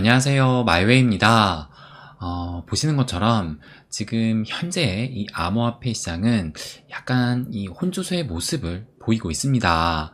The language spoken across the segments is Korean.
안녕하세요. 마이웨이입니다. 어, 보시는 것처럼 지금 현재 이 암호화폐 시장은 약간 이 혼조소의 모습을 보이고 있습니다.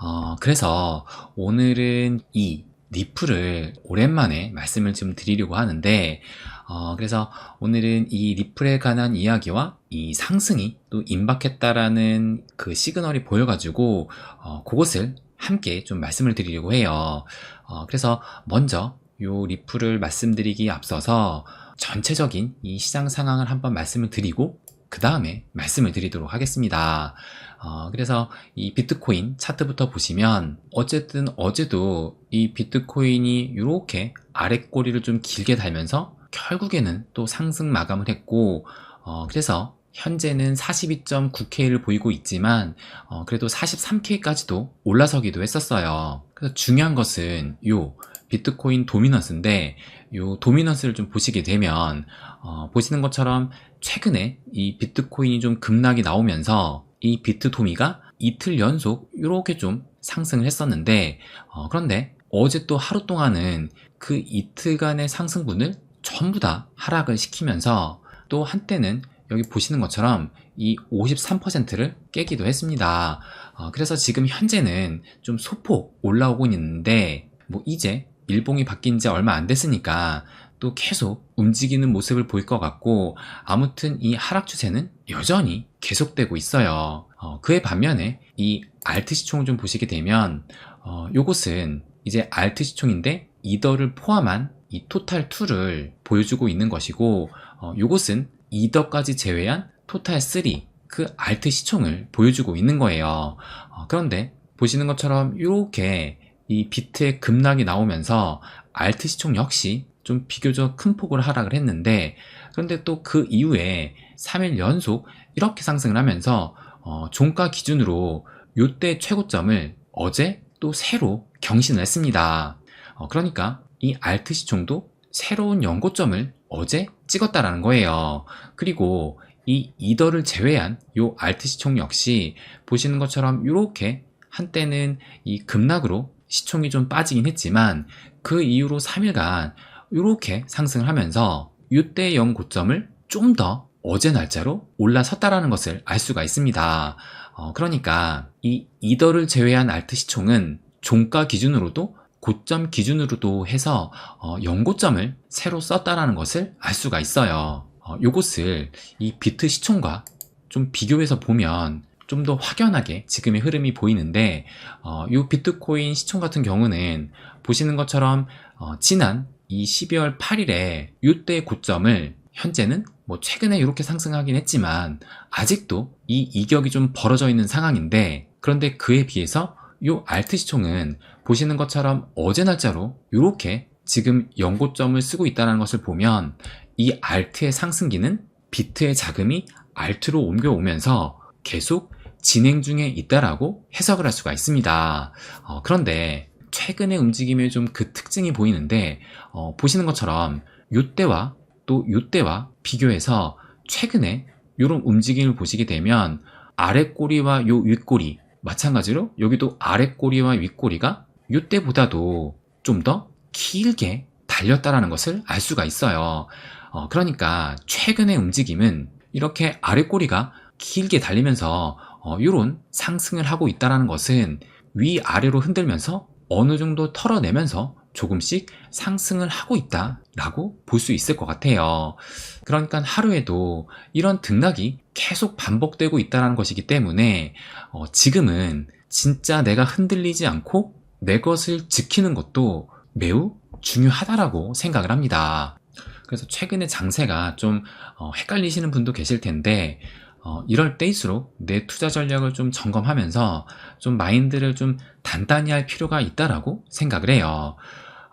어, 그래서 오늘은 이 리플을 오랜만에 말씀을 좀 드리려고 하는데, 어, 그래서 오늘은 이 리플에 관한 이야기와 이 상승이 또 임박했다라는 그 시그널이 보여가지고, 어, 그것을 함께 좀 말씀을 드리려고 해요. 어, 그래서 먼저 요 리플을 말씀드리기 앞서서 전체적인 이 시장 상황을 한번 말씀을 드리고 그 다음에 말씀을 드리도록 하겠습니다. 어, 그래서 이 비트코인 차트부터 보시면 어쨌든 어제도 이 비트코인이 이렇게 아래 꼬리를 좀 길게 달면서 결국에는 또 상승 마감을 했고 어, 그래서 현재는 42.9K를 보이고 있지만 어, 그래도 43K까지도 올라서기도 했었어요. 그래서 중요한 것은 요 비트코인 도미넌스인데 요 도미넌스를 좀 보시게 되면 어, 보시는 것처럼 최근에 이 비트코인이 좀 급락이 나오면서 이 비트 도미가 이틀 연속 이렇게 좀 상승을 했었는데 어, 그런데 어제 또 하루 동안은 그 이틀간의 상승분을 전부 다 하락을 시키면서 또 한때는 여기 보시는 것처럼 이 53%를 깨기도 했습니다. 어, 그래서 지금 현재는 좀 소폭 올라오고 있는데 뭐 이제 일봉이 바뀐 지 얼마 안 됐으니까 또 계속 움직이는 모습을 보일 것 같고 아무튼 이 하락 추세는 여전히 계속되고 있어요. 어, 그에 반면에 이 알트 시총을 좀 보시게 되면 어, 요것은 이제 알트 시총인데 이더를 포함한 이 토탈 2를 보여주고 있는 것이고 어, 요것은 이더까지 제외한 토탈 3, 그 알트 시총을 보여주고 있는 거예요. 어, 그런데 보시는 것처럼 이렇게 이 비트의 급락이 나오면서 알트 시총 역시 좀 비교적 큰 폭으로 하락을 했는데 그런데 또 그 이후에 3일 연속 이렇게 상승을 하면서 어, 종가 기준으로 요때 최고점을 어제 또 새로 경신을 했습니다. 어, 그러니까 이 알트 시총도 새로운 연고점을 어제 찍었다라는 거예요. 그리고 이 이더를 제외한 요 알트 시총 역시 보시는 것처럼 이렇게 한때는 이 급락으로 시총이 좀 빠지긴 했지만 그 이후로 3일간 이렇게 상승을 하면서 이때 연 고점을 좀 더 어제 날짜로 올라섰다라는 것을 알 수가 있습니다. 어, 그러니까 이 이더를 제외한 알트 시총은 종가 기준으로도 고점 기준으로도 해서 어, 연고점을 새로 썼다라는 것을 알 수가 있어요. 어, 요것을 이 비트 시총과 좀 비교해서 보면 좀 더 확연하게 지금의 흐름이 보이는데 어, 이 비트코인 시총 같은 경우는 보시는 것처럼 어, 지난 이 12월 8일에 이때 고점을 현재는 뭐 최근에 이렇게 상승하긴 했지만 아직도 이 이격이 좀 벌어져 있는 상황인데 그런데 그에 비해서 이 알트 시총은 보시는 것처럼 어제 날짜로 이렇게 지금 연고점을 쓰고 있다는 것을 보면 이 알트의 상승기는 비트의 자금이 알트로 옮겨오면서 계속 진행 중에 있다라고 해석을 할 수가 있습니다. 어, 그런데 최근의 움직임에 좀 그 특징이 보이는데 어, 보시는 것처럼 요때와 또 요때와 비교해서 최근에 이런 움직임을 보시게 되면 아래 꼬리와 요 윗꼬리 마찬가지로 여기도 아래 꼬리와 윗꼬리가 요때보다도 좀 더 길게 달렸다라는 것을 알 수가 있어요. 어, 그러니까 최근의 움직임은 이렇게 아래 꼬리가 길게 달리면서 어, 이런 상승을 하고 있다는 것은 위아래로 흔들면서 어느 정도 털어내면서 조금씩 상승을 하고 있다라고 볼 수 있을 것 같아요. 그러니까 하루에도 이런 등락이 계속 반복되고 있다는 것이기 때문에 어, 지금은 진짜 내가 흔들리지 않고 내 것을 지키는 것도 매우 중요하다라고 생각을 합니다. 그래서 최근에 장세가 좀 어, 헷갈리시는 분도 계실 텐데 어, 이럴 때일수록 내 투자 전략을 좀 점검하면서 좀 마인드를 좀 단단히 할 필요가 있다라고 생각을 해요.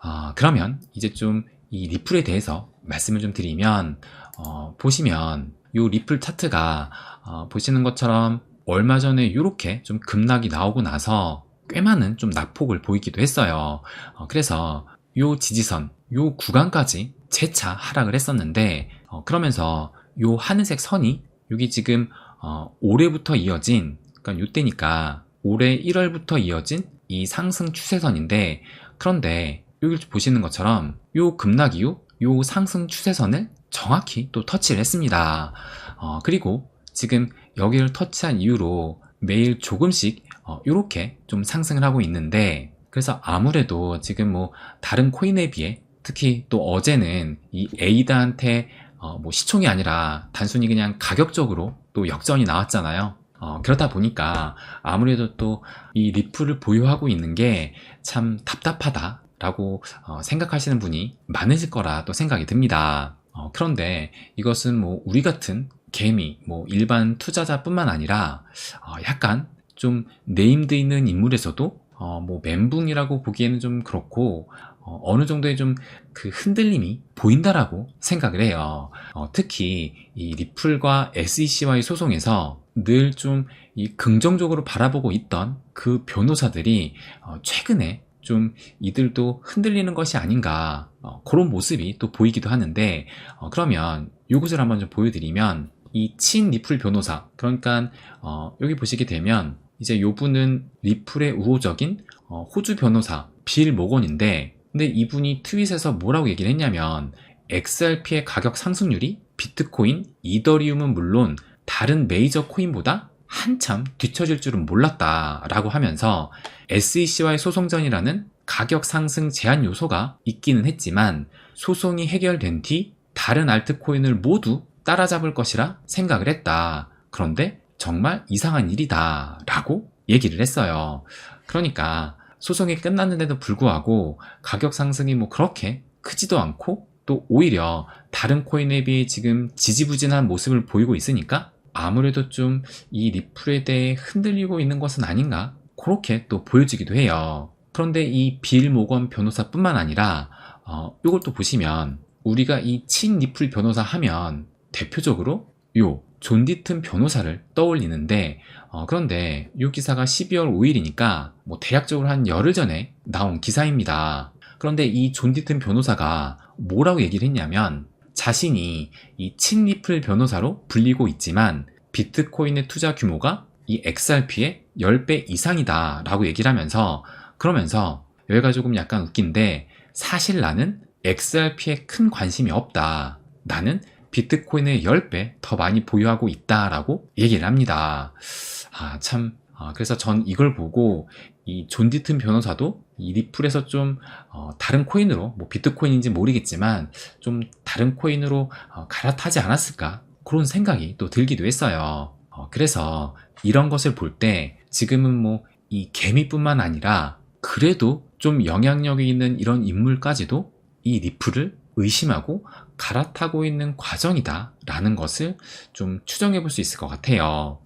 어, 그러면 이제 좀 이 리플에 대해서 말씀을 좀 드리면 어, 보시면 이 리플 차트가 어, 보시는 것처럼 얼마 전에 이렇게 좀 급락이 나오고 나서 꽤 많은 좀 낙폭을 보이기도 했어요. 어, 그래서 이 지지선, 이 구간까지 재차 하락을 했었는데 어, 그러면서 이 하늘색 선이 여기 지금 어, 올해부터 이어진 그러니까 이때니까 올해 1월부터 이어진 이 상승 추세선인데 그런데 여기 보시는 것처럼 요 급락 이후 요 상승 추세선을 정확히 또 터치를 했습니다. 어, 그리고 지금 여기를 터치한 이후로 매일 조금씩 어, 이렇게 좀 상승을 하고 있는데 그래서 아무래도 지금 뭐 다른 코인에 비해 특히 또 어제는 이 에이다한테 어, 뭐 시총이 아니라 단순히 그냥 가격적으로 또 역전이 나왔잖아요. 어, 그렇다 보니까 아무래도 또 이 리플을 보유하고 있는 게 참 답답하다라고 어, 생각하시는 분이 많으실 거라 또 생각이 듭니다. 어, 그런데 이것은 뭐 우리 같은 개미, 뭐 일반 투자자뿐만 아니라 어, 약간 좀 네임드 있는 인물에서도 어, 뭐 멘붕이라고 보기에는 좀 그렇고 어, 어 느 정도의 좀 그 흔들림이 보인다라고 생각을 해요. 어, 특히 이 리플과 SEC와의 소송에서 늘 좀 이 긍정적으로 바라보고 있던 그 변호사들이 어, 최근에 좀 이들도 흔들리는 것이 아닌가 어, 그런 모습이 또 보이기도 하는데 어, 그러면 이것을 한번 좀 보여드리면 이 친 리플 변호사 그러니까 어, 여기 보시게 되면 이제 요 분은 리플의 우호적인 어, 호주 변호사 빌 모건인데 근데 이분이 트윗에서 뭐라고 얘기를 했냐면 XRP의 가격 상승률이 비트코인, 이더리움은 물론 다른 메이저 코인보다 한참 뒤처질 줄은 몰랐다라고 하면서 SEC와의 소송전이라는 가격 상승 제한 요소가 있기는 했지만 소송이 해결된 뒤 다른 알트코인을 모두 따라잡을 것이라 생각을 했다. 그런데 정말 이상한 일이다. 라고 얘기를 했어요. 그러니까 소송이 끝났는데도 불구하고 가격 상승이 뭐 그렇게 크지도 않고 또 오히려 다른 코인에 비해 지금 지지부진한 모습을 보이고 있으니까 아무래도 좀 이 리플에 대해 흔들리고 있는 것은 아닌가 그렇게 또 보여지기도 해요. 그런데 이 빌 모건 변호사뿐만 아니라 어, 이걸 또 보시면 우리가 이 친 리플 변호사 하면 대표적으로 요 존 디튼 변호사를 떠올리는데 어, 그런데 이 기사가 12월 5일이니까 뭐 대략적으로 한 열흘 전에 나온 기사입니다. 그런데 이 존 디튼 변호사가 뭐라고 얘기를 했냐면 자신이 이 친리플 변호사로 불리고 있지만 비트코인의 투자 규모가 이 XRP의 10배 이상이다 라고 얘기를 하면서 그러면서 여기가 조금 약간 웃긴데 사실 나는 XRP에 큰 관심이 없다. 나는 비트코인의 10배 더 많이 보유하고 있다라고 얘기를 합니다. 아, 참. 아, 그래서 전 이걸 보고 이 존 디튼 변호사도 이 리플에서 좀 어, 다른 코인으로 뭐 비트코인인지 모르겠지만 좀 다른 코인으로 어, 갈아타지 않았을까 그런 생각이 또 들기도 했어요. 어, 그래서 이런 것을 볼 때 지금은 뭐 이 개미뿐만 아니라 그래도 좀 영향력이 있는 이런 인물까지도 이 리플을 의심하고 갈아타고 있는 과정이다 라는 것을 좀 추정해 볼 수 있을 것 같아요.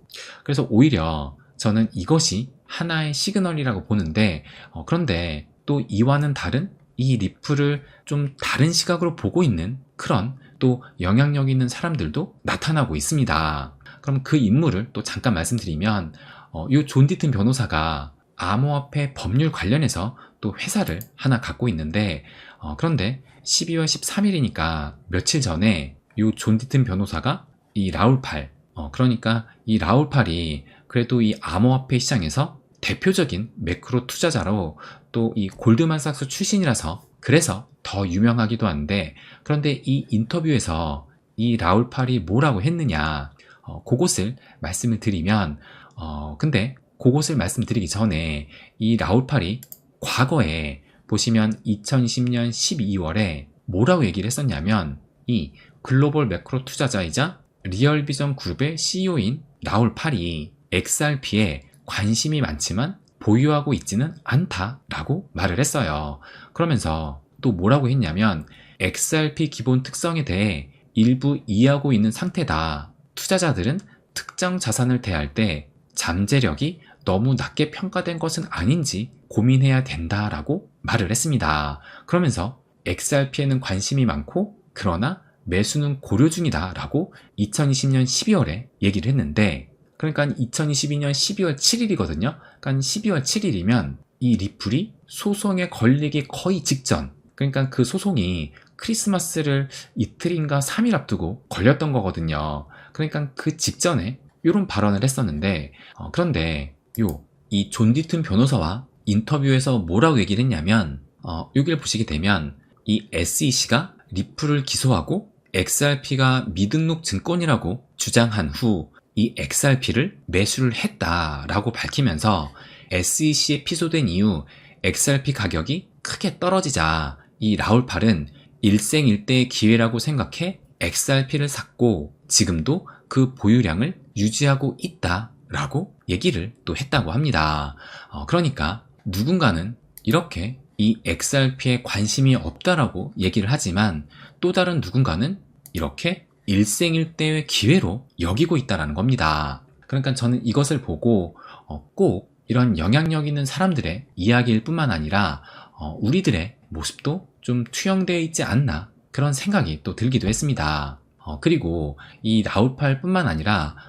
그래서 오히려 저는 이것이 하나의 시그널이라고 보는데 어, 그런데 또 이와는 다른 이 리플을 좀 다른 시각으로 보고 있는 그런 또 영향력 있는 사람들도 나타나고 있습니다. 그럼 그 인물을 또 잠깐 말씀드리면 어, 이존 디튼 변호사가 암호화폐 법률 관련해서 또 회사를 하나 갖고 있는데 어, 그런데 12월 13일이니까 며칠 전에 이 존 디튼 변호사가 이 라울팔 어, 그러니까 이 라울팔이 그래도 이 암호화폐 시장에서 대표적인 매크로 투자자로 또 이 골드만삭스 출신이라서 그래서 더 유명하기도 한데 그런데 이 인터뷰에서 이 라울팔이 뭐라고 했느냐 어, 그것을 말씀을 드리면 어, 근데 그것을 말씀드리기 전에 이 라울팔이 과거에 보시면 2020년 12월에 뭐라고 얘기를 했었냐면 이 글로벌 매크로 투자자이자 리얼비전 그룹의 CEO인 라울 팔이 XRP에 관심이 많지만 보유하고 있지는 않다라고 말을 했어요. 그러면서 또 뭐라고 했냐면 XRP 기본 특성에 대해 일부 이해하고 있는 상태다. 투자자들은 특정 자산을 대할 때 잠재력이 너무 낮게 평가된 것은 아닌지 고민해야 된다라고 말을 했습니다. 그러면서 XRP에는 관심이 많고 그러나 매수는 고려 중이다 라고 2020년 12월에 얘기를 했는데 그러니까 2022년 12월 7일이거든요. 그러니까 12월 7일이면 이 리플이 소송에 걸리기 거의 직전 그러니까 그 소송이 크리스마스를 이틀인가 3일 앞두고 걸렸던 거거든요. 그러니까 그 직전에 이런 발언을 했었는데 어, 그런데 요 이 존 디튼 변호사와 인터뷰에서 뭐라고 얘기를 했냐면 어, 여기를 보시게 되면 이 SEC가 리플을 기소하고 XRP가 미등록 증권이라고 주장한 후 이 XRP를 매수를 했다라고 밝히면서 SEC에 피소된 이후 XRP 가격이 크게 떨어지자 이 라울팔은 일생일대의 기회라고 생각해 XRP를 샀고 지금도 그 보유량을 유지하고 있다 라고 얘기를 또 했다고 합니다. 어, 그러니까 누군가는 이렇게 이 XRP에 관심이 없다라고 얘기를 하지만 또 다른 누군가는 이렇게 일생일대의 기회로 여기고 있다라는 겁니다. 그러니까 저는 이것을 보고 어, 꼭 이런 영향력 있는 사람들의 이야기일 뿐만 아니라 어, 우리들의 모습도 좀 투영되어 있지 않나 그런 생각이 또 들기도 했습니다. 어, 그리고 이 라울팔 뿐만 아니라 또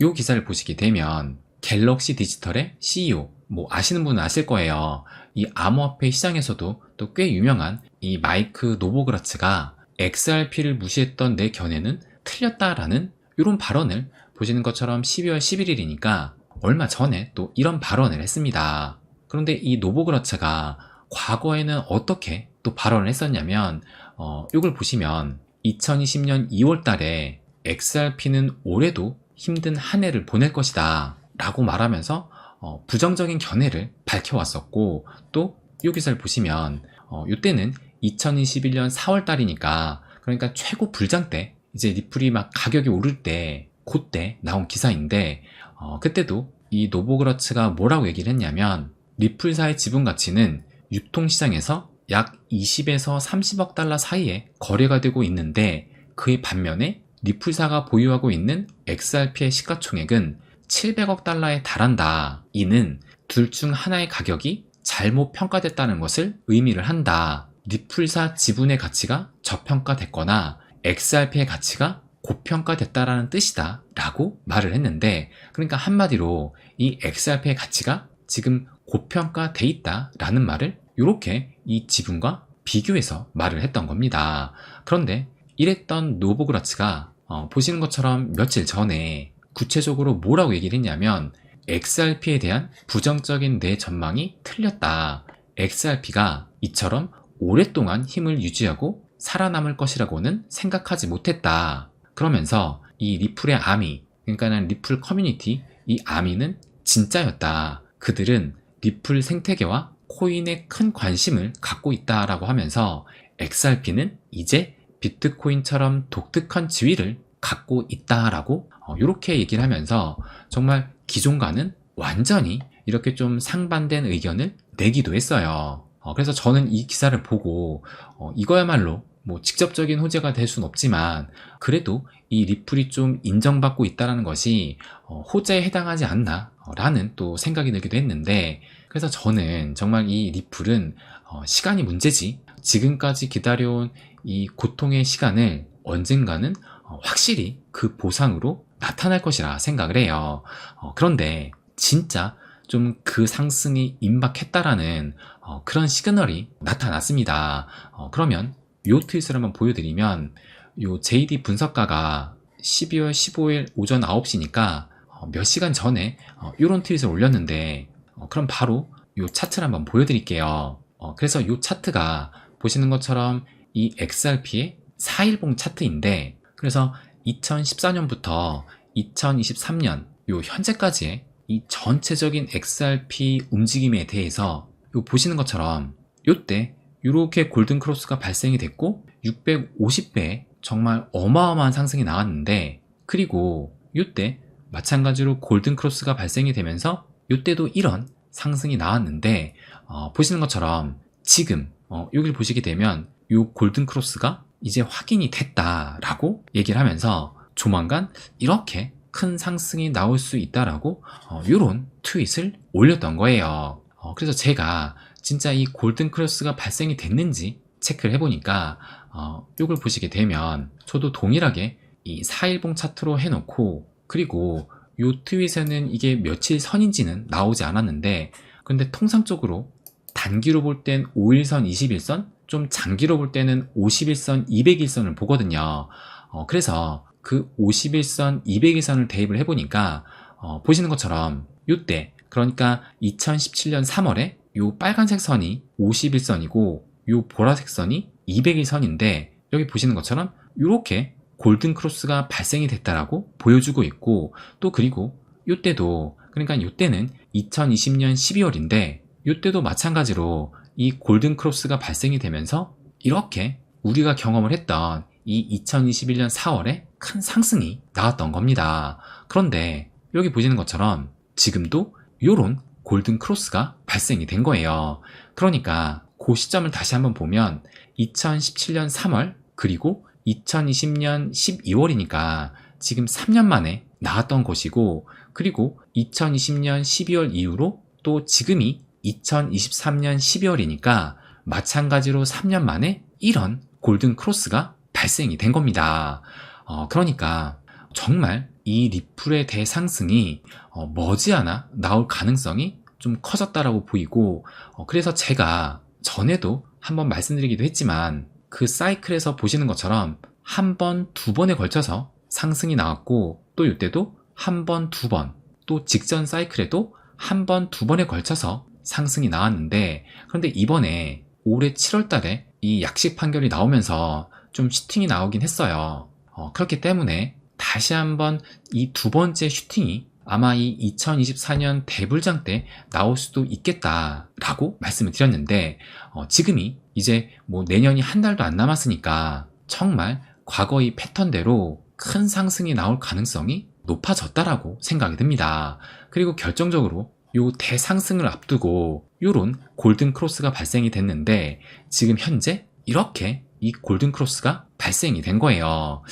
이 기사를 보시게 되면 갤럭시 디지털의 CEO 뭐 아시는 분은 아실 거예요. 이 암호화폐 시장에서도 또 꽤 유명한 이 마이크 노보그라츠가 XRP를 무시했던 내 견해는 틀렸다라는 이런 발언을 보시는 것처럼 12월 11일이니까 얼마 전에 또 이런 발언을 했습니다. 그런데 이 노보그라츠가 과거에는 어떻게 또 발언을 했었냐면 어, 이걸 보시면 2020년 2월 달에 XRP는 올해도 힘든 한 해를 보낼 것이다 라고 말하면서 어, 부정적인 견해를 밝혀왔었고 또이 기사를 보시면 어, 이때는 2021년 4월 달이니까 그러니까 최고 불장 때 이제 리플이 막 가격이 오를 때 그때 나온 기사인데 어, 그때도 이 노보그라츠가 뭐라고 얘기를 했냐면 리플사의 지분 가치는 유통시장에서 약 20에서 30억 달러 사이에 거래가 되고 있는데 그의 반면에 리플사가 보유하고 있는 XRP의 시가총액은 700억 달러에 달한다. 이는 둘 중 하나의 가격이 잘못 평가됐다는 것을 의미를 한다. 리플사 지분의 가치가 저평가됐거나 XRP의 가치가 고평가됐다라는 뜻이다. 라고 말을 했는데, 그러니까 한마디로 이 XRP의 가치가 지금 고평가돼 있다. 라는 말을 이렇게 이 지분과 비교해서 말을 했던 겁니다. 그런데 이랬던 노보그라츠가 어, 보시는 것처럼 며칠 전에 구체적으로 뭐라고 얘기를 했냐면 XRP에 대한 부정적인 내 전망이 틀렸다. XRP가 이처럼 오랫동안 힘을 유지하고 살아남을 것이라고는 생각하지 못했다. 그러면서 이 리플의 아미, 그러니까는 리플 커뮤니티, 이 아미는 진짜였다. 그들은 리플 생태계와 코인에 큰 관심을 갖고 있다라고 하면서 XRP는 이제 비트코인처럼 독특한 지위를 갖고 있다라고 이렇게 얘기를 하면서 정말 기존과는 완전히 이렇게 좀 상반된 의견을 내기도 했어요. 어, 그래서 저는 이 기사를 보고 어, 이거야말로 뭐 직접적인 호재가 될 수는 없지만 그래도 이 리플이 좀 인정받고 있다는 것이 어, 호재에 해당하지 않나 라는 또 생각이 들기도 했는데 그래서 저는 정말 이 리플은 어, 시간이 문제지 지금까지 기다려온 이 고통의 시간을 언젠가는 어, 확실히 그 보상으로 나타날 것이라 생각을 해요. 어, 그런데 진짜 좀 그 상승이 임박했다라는 어, 그런 시그널이 나타났습니다. 어, 그러면 요 트윗을 한번 보여드리면 요 JD 분석가가 12월 15일 오전 9시니까 어, 몇 시간 전에 어, 이런 트윗을 올렸는데 어, 그럼 바로 요 차트를 한번 보여드릴게요. 어, 그래서 요 차트가 보시는 것처럼 이 XRP의 4일봉 차트인데 그래서 2014년부터 2023년 요 현재까지의 이 전체적인 XRP 움직임에 대해서 요 보시는 것처럼 요때 이렇게 골든 크로스가 발생이 됐고 650배 정말 어마어마한 상승이 나왔는데 그리고 요때 마찬가지로 골든 크로스가 발생이 되면서 요때도 이런 상승이 나왔는데 어, 보시는 것처럼 지금 어, 여기를 보시게 되면 요 골든 크로스가 이제 확인이 됐다라고 얘기를 하면서 조만간 이렇게 큰 상승이 나올 수 있다라고 어, 이런 트윗을 올렸던 거예요. 어, 그래서 제가 진짜 이 골든 크로스가 발생이 됐는지 체크를 해보니까 어, 이걸 보시게 되면 저도 동일하게 이 4일봉 차트로 해놓고 그리고 이 트윗에는 이게 며칠 선인지는 나오지 않았는데 근데 통상적으로 단기로 볼 땐 5일선, 21선, 좀 장기로 볼 때는 51선, 200일선을 보거든요. 어, 그래서 그 51선, 200일선을 대입을 해보니까 어, 보시는 것처럼 이때 그러니까 2017년 3월에 요 빨간색 선이 51선이고 요 보라색 선이 201선인데 여기 보시는 것처럼 이렇게 골든 크로스가 발생이 됐다라고 보여주고 있고 또 그리고 요때도 그러니까 요때는 2020년 12월인데 요때도 마찬가지로 이 골든 크로스가 발생이 되면서 이렇게 우리가 경험을 했던 이 2021년 4월에 큰 상승이 나왔던 겁니다. 그런데 여기 보시는 것처럼 지금도 요런 골든 크로스가 발생이 된 거예요. 그러니까 그 시점을 다시 한번 보면 2017년 3월 그리고 2020년 12월이니까 지금 3년 만에 나왔던 것이고 그리고 2020년 12월 이후로 또 지금이 2023년 12월이니까 마찬가지로 3년 만에 이런 골든 크로스가 발생이 된 겁니다. 어, 그러니까 정말 이 리플의 대상승이 어, 머지않아 나올 가능성이 좀 커졌다라고 보이고 어, 그래서 제가 전에도 한번 말씀드리기도 했지만 그 사이클에서 보시는 것처럼 한 번, 두 번에 걸쳐서 상승이 나왔고 또 이때도 한 번, 두 번, 또 직전 사이클에도 한 번, 두 번에 걸쳐서 상승이 나왔는데 그런데 이번에 올해 7월 달에 이 약식 판결이 나오면서 좀 슈팅이 나오긴 했어요. 어, 그렇기 때문에 다시 한번 이 두 번째 슈팅이 아마 이 2024년 대불장 때 나올 수도 있겠다라고 말씀을 드렸는데 어, 지금이 이제 뭐 내년이 한 달도 안 남았으니까 정말 과거의 패턴대로 큰 상승이 나올 가능성이 높아졌다라고 생각이 듭니다. 그리고 결정적으로 요 대상승을 앞두고 요런 골든 크로스가 발생이 됐는데 지금 현재 이렇게 이 골든 크로스가 발생이 된 거예요.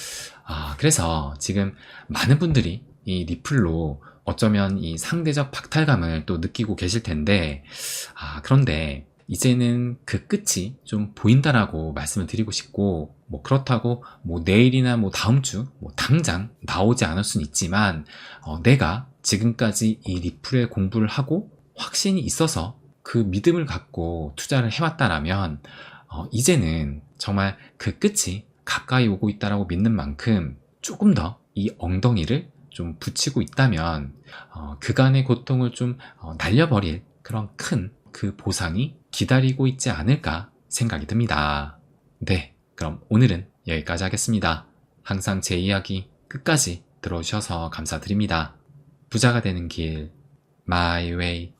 아, 그래서 지금 많은 분들이 이 리플로 어쩌면 이 상대적 박탈감을 또 느끼고 계실 텐데, 아, 그런데 이제는 그 끝이 좀 보인다라고 말씀을 드리고 싶고, 뭐 그렇다고 뭐 내일이나 뭐 다음 주, 뭐 당장 나오지 않을 수는 있지만, 어, 내가 지금까지 이 리플의 공부를 하고 확신이 있어서 그 믿음을 갖고 투자를 해왔다라면, 어, 이제는 정말 그 끝이 가까이 오고 있다라고 믿는 만큼 조금 더 이 엉덩이를 좀 붙이고 있다면 어, 그간의 고통을 좀 어, 날려버릴 그런 큰 그 보상이 기다리고 있지 않을까 생각이 듭니다. 네, 그럼 오늘은 여기까지 하겠습니다. 항상 제 이야기 끝까지 들어주셔서 감사드립니다. 부자가 되는 길, My Way